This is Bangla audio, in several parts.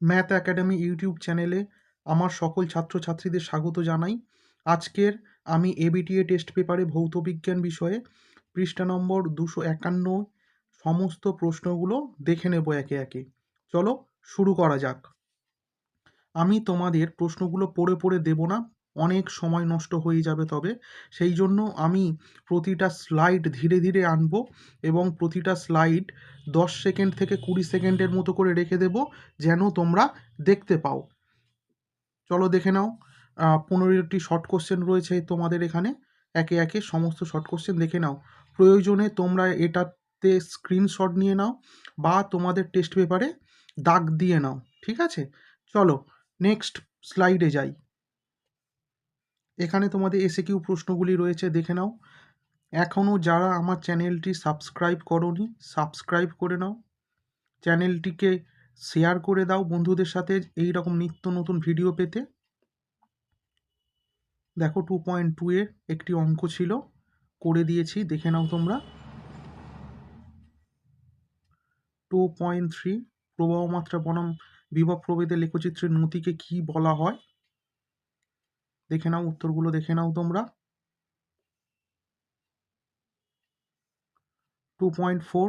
ম্যাথ একাডেমি ইউটিউব চ্যানেলে আমার সকল ছাত্রছাত্রীদের স্বাগত জানাই। আজকের আমি এবিটিএ টেস্ট পেপারে ভৌতবিজ্ঞান বিষয়ে পৃষ্ঠা নম্বর দুশো একান্ন সমস্ত প্রশ্নগুলো দেখে নেব একে একে। চলো শুরু করা যাক। আমি তোমাদের প্রশ্নগুলো পড়ে পড়ে দেব না অনেক সময় নষ্ট হয়ে যাবে তবে। সেই জন্য আমি প্রতিটা স্লাইড ধীরে ধীরে আনব এবং প্রতিটা স্লাইড দশ সেকেন্ড থেকে কুড়ি সেকেন্ডের মতো করে রেখে দেব যেন তোমরা দেখতে পাও। চলো দেখে নাও পনেরোটি শর্ট কোশ্চেন রয়েছে তোমাদের এখানে। একে একে সমস্ত শর্ট কোশ্চেন দেখে নাও। প্রয়োজনে তোমরা এটাতে স্ক্রিনশট নিয়ে নাও বা তোমাদের টেস্ট পেপারে দাগ দিয়ে নাও, ঠিক আছে? চলো নেক্সট স্লাইডে যাই। এখানে তোমাদের এসে কিউ প্রশ্নগুলি রয়েছে, দেখে নাও। এখনও যারা আমার চ্যানেলটি সাবস্ক্রাইব করনি, সাবস্ক্রাইব করে নাও। চ্যানেলটিকে শেয়ার করে দাও বন্ধুদের সাথে এই রকম নিত্য নতুন ভিডিও পেতে। দেখো টু পয়েন্ট টু এর একটি অঙ্ক ছিল, করে দিয়েছি, দেখে নাও তোমরা। টু পয়েন্ট থ্রি প্রবাহ মাত্রা বনাম বিভব প্রভেদের লেখচিত্রের নথিকে কি বলা হয়? দেখে নাও, উত্তরগুলো দেখে নাও তোমরা। টু পয়েন্ট ফোর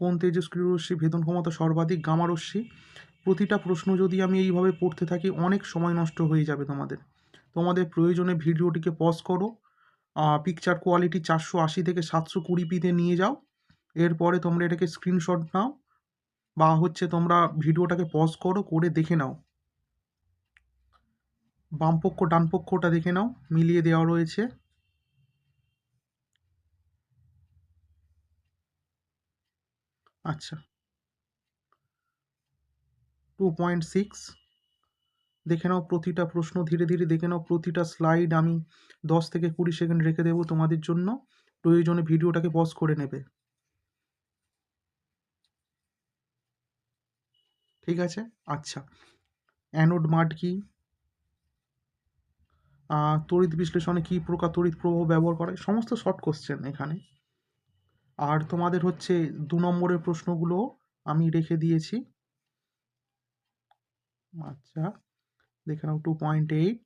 কোন তেজস্ক্রিয় রশ্মি ভেদন ক্ষমতা সর্বাধিক গামা রশ্মি প্রতিটা প্রশ্ন যদি আমি এইভাবে পড়তে থাকি, অনেক সময় নষ্ট হয়ে যাবে তোমাদের। তোমাদের প্রয়োজনে ভিডিওটিকে পজ করো পিকচার কোয়ালিটি চারশো আশি থেকে সাতশো কুড়ি পিতে নিয়ে যাও। এরপরে তোমরা এটাকে স্ক্রিনশট নাও, বা হচ্ছে তোমরা ভিডিওটাকে পজ করো, করে দেখে নাও। বামপক্ষ, ডানপক্ষটা দেখে নাও, মিলিয়ে দেওয়া রয়েছে। আচ্ছা। টু পয়েন্ট সিক্স দেখে নাও প্রতিটা প্রশ্ন, ধীরে ধীরে দেখে নাও প্রতিটা স্লাইড আমি দশ থেকে কুড়ি সেকেন্ড রেখে দেবো তোমাদের জন্য। প্রয়োজনে ভিডিওটাকে পজ করে নেবে। ঠিক আছে? আচ্ছা। অ্যানোড মাড কি? তড়িৎ বিশ্লেষণে কী প্রকার তড়িৎ প্রবাহ ব্যবহার করে সমস্ত শর্ট কোশ্চেন এখানে। আর তোমাদের হচ্ছে দু নম্বরের প্রশ্নগুলো আমি রেখে দিয়েছি। আচ্ছা দেখে নাও two point eight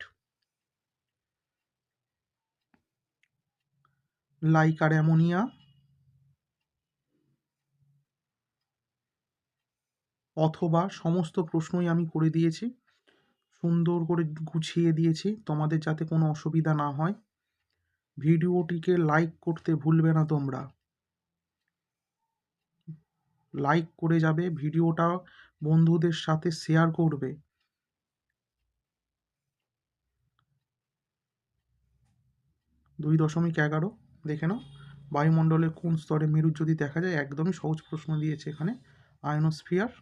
liquor ammonia অথবা সমস্ত প্রশ্নই আমি করে দিয়েছি। সুন্দর করে গুছিয়ে দিয়েছি। তোমাদের যাতে কোনো অসুবিধা না হয়। ভিডিওটিকে লাইক করতে ভুলবে না তোমরা। লাইক করে যাবে, ভিডিওটা বন্ধুদের সাথে শেয়ার করবে। দুই দশমিক এগারো, দেখে নাও। বায়ুমণ্ডলের কোন স্তরে মেরুর যদি দেখা যায়? একদমই সহজ প্রশ্ন দিয়েছে এখানে। আয়নোস্ফিয়ার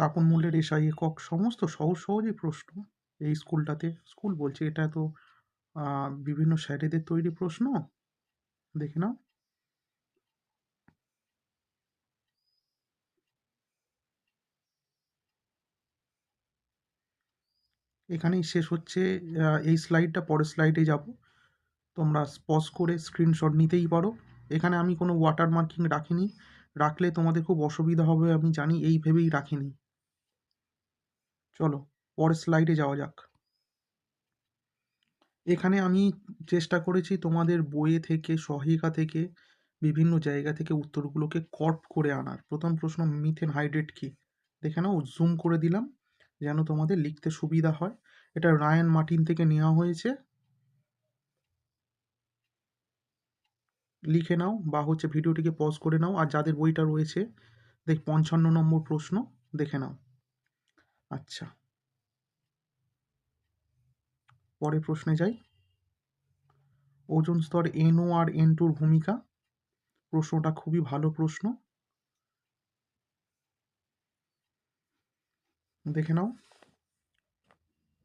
তাপন মূল্যের এসআই একক সমস্ত সহজ, সহজই প্রশ্ন। এই স্কুলটাতে স্কুল বলছে, এটা তো বিভিন্ন স্যারেদের তৈরি প্রশ্ন। দেখে নাও। এখানেই শেষ হচ্ছে এই স্লাইডটা, পরের স্লাইডে যাব। তোমরা স্পজ করে স্ক্রিনশট নিতেই পারো। এখানে আমি কোনো ওয়াটার মার্কিং রাখিনি। রাখলে তোমাদের খুব অসুবিধা হবে, আমি জানি, এই ভেবেই রাখিনি। চলো, পরের স্লাইডে যাওয়া যাক। এখানে আমি চেষ্টা করেছি তোমাদের বইয়ে থেকে সহায়িকা থেকে, বিভিন্ন জায়গা থেকে উত্তরগুলোকে কর্প করে আনার। প্রথম প্রশ্ন মিথেন হাইড্রেট কি? দেখে নাও জুম করে দিলাম, যেন তোমাদের লিখতে সুবিধা হয়। এটা রায়ান মার্টিন থেকে নেওয়া হয়েছে। লিখে নাও, বা হচ্ছে ভিডিওটিকে পজ করে নাও, আর যাদের বইটা রয়েছে, দেখ, পঞ্চান্ন নম্বর প্রশ্ন, দেখে নাও। আচ্ছা। পরের প্রশ্নে যাই। ওজন স্তর এনও আর এন টুর ভূমিকা? প্রশ্নটা খুবই ভালো প্রশ্ন। দেখে নাও।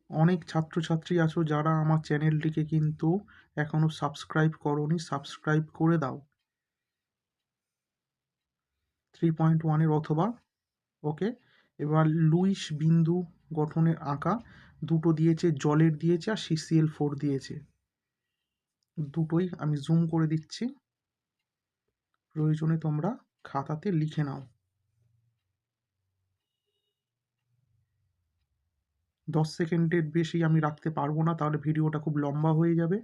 অনেক ছাত্রছাত্রী আছো যারা আমার চ্যানেলটিকে কিন্তু এখনও সাবস্ক্রাইব করনি, সাবস্ক্রাইব করে দাও। থ্রি পয়েন্ট ওয়ানের অথবা, ওকে? এবার লুইস বিন্দু গঠনের আঁকা, দুটো দিয়েছে, জলের দিয়েছে আর সিসিএল ফোর দিয়েছে। দুটোই আমি জুম করে দিচ্ছি। প্রয়োজনে তোমরা খাতাতে লিখে নাও। দশ সেকেন্ডের বেশি আমি রাখতে পারব না, তাহলে ভিডিওটা খুব লম্বা হয়ে যাবে।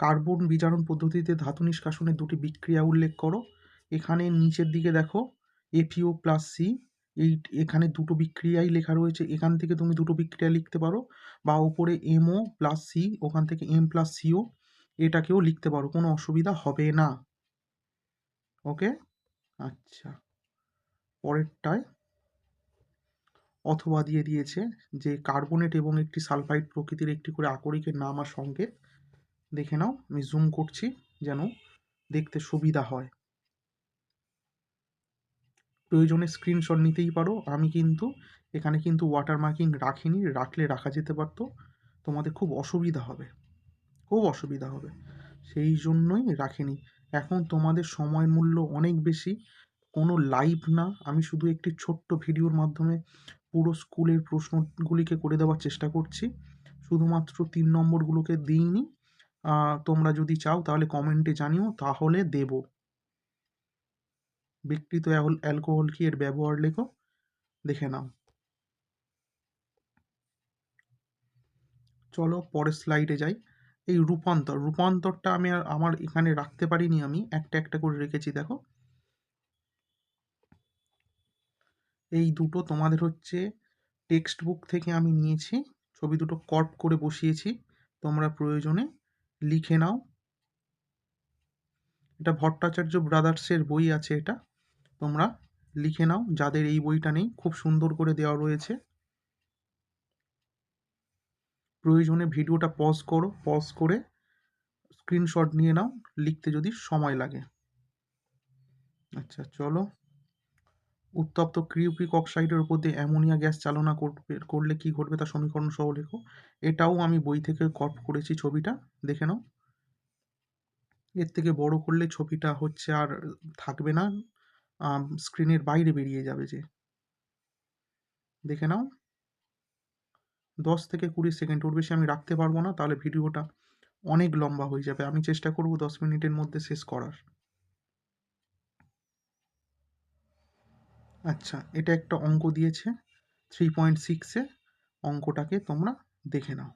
কার্বন বিজারণ পদ্ধতিতে ধাতু নিষ্কাশনের দুটি বিক্রিয়া উল্লেখ করো। এখানে নিচের দিকে দেখো এপিও প্লাস সি এই এখানে দুটো বিক্রিয়াই লেখা রয়েছে। এখান থেকে তুমি দুটো বিক্রিয়া লিখতে পারো। বা ওপরে এমও প্লাস সি ওখান থেকে এম প্লাস সিও এটাকেও লিখতে পারো। কোনো অসুবিধা হবে না। ওকে? আচ্ছা। পরেরটায় অথবা দিয়ে দিয়েছে যে কার্বনেট এবং একটি সালফাইড প্রকৃতির একটি করে আকরিকের নাম আর সংকেত। দেখে নাও, আমি জুম করছি যেন দেখতে সুবিধা হয়। প্রয়োজনে স্ক্রিনশট নিতেই পারো। আমি কিন্তু, এখানে কিন্তু ওয়াটার মার্কিং রাখিনি, রাখলে রাখা যেতে পারতো। তোমাদের খুব অসুবিধা হবে। খুব অসুবিধা হবে। সেই জন্যই রাখিনি। এখন তোমাদের সময় মূল্য অনেক বেশি। কোনো লাইভ না। আমি শুধু একটি ছোট্ট ভিডিওর মাধ্যমে পুরো স্কুলের প্রশ্নগুলিকে করে দেওয়ার চেষ্টা করছি। শুধুমাত্র তিন নম্বরগুলোকে দিইনি। তোমরা যদি চাও তাহলে কমেন্টে জানিও, তাহলে দেব। বিকৃত অ্যালকোহল কি এর ব্যবহার লেখো? দেখে নাও। চলো পরের স্লাইডে যাই। এই রূপান্তর, রূপান্তরটা আমি আর আমার এখানে রাখতে পারিনি আমি, একটা একটা করে রেখেছি, দেখো। এই দুটো তোমাদের হচ্ছে টেক্সট বুক থেকে আমি নিয়েছি, ছবি দুটো কর্প করে বসিয়েছি, তোমরা প্রয়োজনে লিখে নাও। এটা ভট্টাচার্য ব্রাদার্সের বই আছে এটা। তোমরা লিখে নাও, যাদের এই বইটা নেই, খুব সুন্দর করে দেওয়া রয়েছে। প্রয়োজনে ভিডিওটা পজ করো পজ করে স্ক্রিনশট নিয়ে নাও, লিখতে যদি সময় লাগে। আচ্ছা চলো। উত্তপ্ত ক্রিউপিক অক্সাইডের উপর দিয়ে অ্যামোনিয়া গ্যাস চালনা করলে কি ঘটবে তার সমীকরণ সহ লেখো। এটাও আমি বই থেকে কপ করেছি ছবিটা, দেখে নাও। এর থেকে বড় করলে ছবিটা হচ্ছে আর থাকবে না স্ক্রিনের বাইরে বেরিয়ে যাবে যে। দেখে নাও। দশ থেকে কুড়ি সেকেন্ড, ওর বেশি আমি রাখতে পারব না, তাহলে ভিডিওটা অনেক লম্বা হয়ে যাবে। আমি চেষ্টা করব দশ মিনিটের মধ্যে শেষ করার। আচ্ছা এটা একটা অঙ্ক দিয়েছে। থ্রি পয়েন্ট সিক্সে অঙ্কটাকে তোমরা দেখে নাও।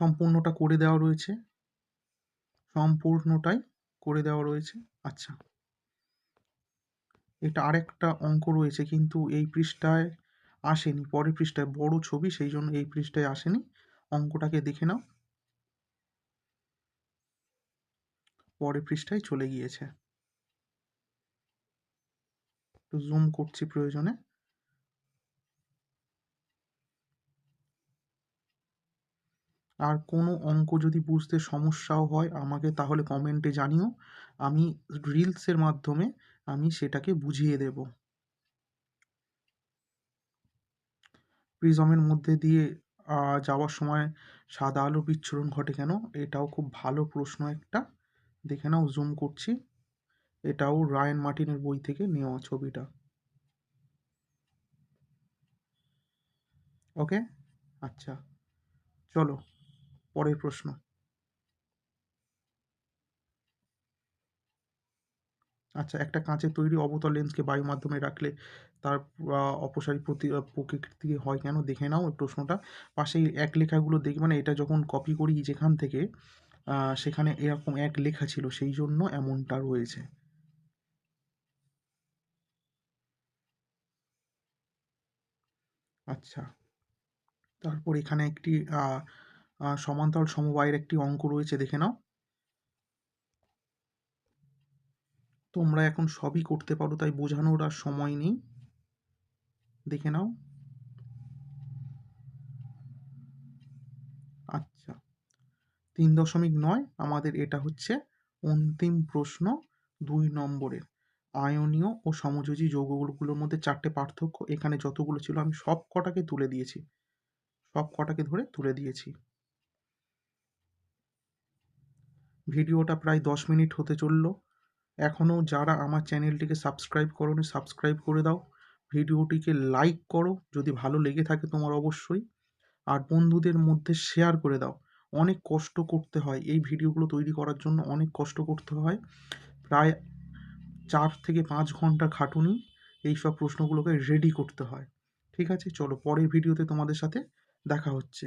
সম্পূর্ণটা করে দেওয়া রয়েছে। সম্পূর্ণটাই করে দেওয়া রয়েছে। আচ্ছা। এটা আরেকটা অঙ্ক রয়েছে, কিন্তু এই পৃষ্ঠায় আসেনি। পরের পৃষ্ঠায় বড় ছবি, সেই জন্য এই পৃষ্ঠায় আসেনি। অঙ্কটাকে দেখে নাও। পরের পৃষ্ঠায় চলে গিয়েছে। একটু জুম করছি প্রয়োজনে। আর কোনো অঙ্ক যদি বুঝতে সমস্যাও হয়, আমাকে তাহলে কমেন্টে জানিও। আমি রিলসের মাধ্যমে আমি সেটাকে বুঝিয়ে দেব। প্রিজমের মধ্যে দিয়ে যাওয়ার সময় সাদা আলো বিচ্ছুরণ ঘটে কেন? এটাও খুব ভালো প্রশ্ন একটা। দেখে নাও জুম করছি। এটাও রায়ন মার্টিনের বই থেকে নেওয়া ছবিটা। ওকে? আচ্ছা। চলো, পরের প্রশ্ন। আচ্ছা একটা কাঁচের তৈরি অবতল লেন্সকে বায়ু মাধ্যমে রাখলে তার অপসারী প্রতি প্রকৃতি হয় কেন? দেখে নাও প্রশ্নটা। পাশেই এক লেখাগুলো দেখবে মানে এটা যখন কপি করি যেখান থেকে সেখানে এরকম এক লেখা ছিল, সেই জন্য এমনটা রয়েছে। আচ্ছা। তারপর এখানে একটি সমান্তরাল সমবায়ের একটি অঙ্ক রয়েছে, দেখে নাও। তোমরা এখন সবই করতে পারো, তাই বোঝানোর আর সময় নেই। দেখে নাও। আচ্ছা। তিন দশমিক নয়, আমাদের এটা হচ্ছে অন্তিম প্রশ্ন দুই নম্বরের। আয়নীয় ও সমযোজী যৌগগুলোর মধ্যে চারটে পার্থক্য। এখানে যতগুলো ছিল, আমি সব কটাকে তুলে দিয়েছি। সব কটাকে ধরে তুলে দিয়েছি। ভিডিওটা প্রায় দশ মিনিট হতে চলল। এখনও যারা আমার চ্যানেলটিকে সাবস্ক্রাইব করোনি, সাবস্ক্রাইব করে দাও। ভিডিওটিকে লাইক করো, যদি ভালো লেগে থাকে তোমার অবশ্যই। আর বন্ধুদের মধ্যে শেয়ার করে দাও। অনেক কষ্ট করতে হয়। এই ভিডিওগুলো তৈরি করার জন্য অনেক কষ্ট করতে হয়। প্রায় চার থেকে পাঁচ ঘণ্টা খাটুনি, এই সব প্রশ্নগুলোকে রেডি করতে হয়। ঠিক আছে? চলো পরের ভিডিওতে তোমাদের সাথে দেখা হচ্ছে।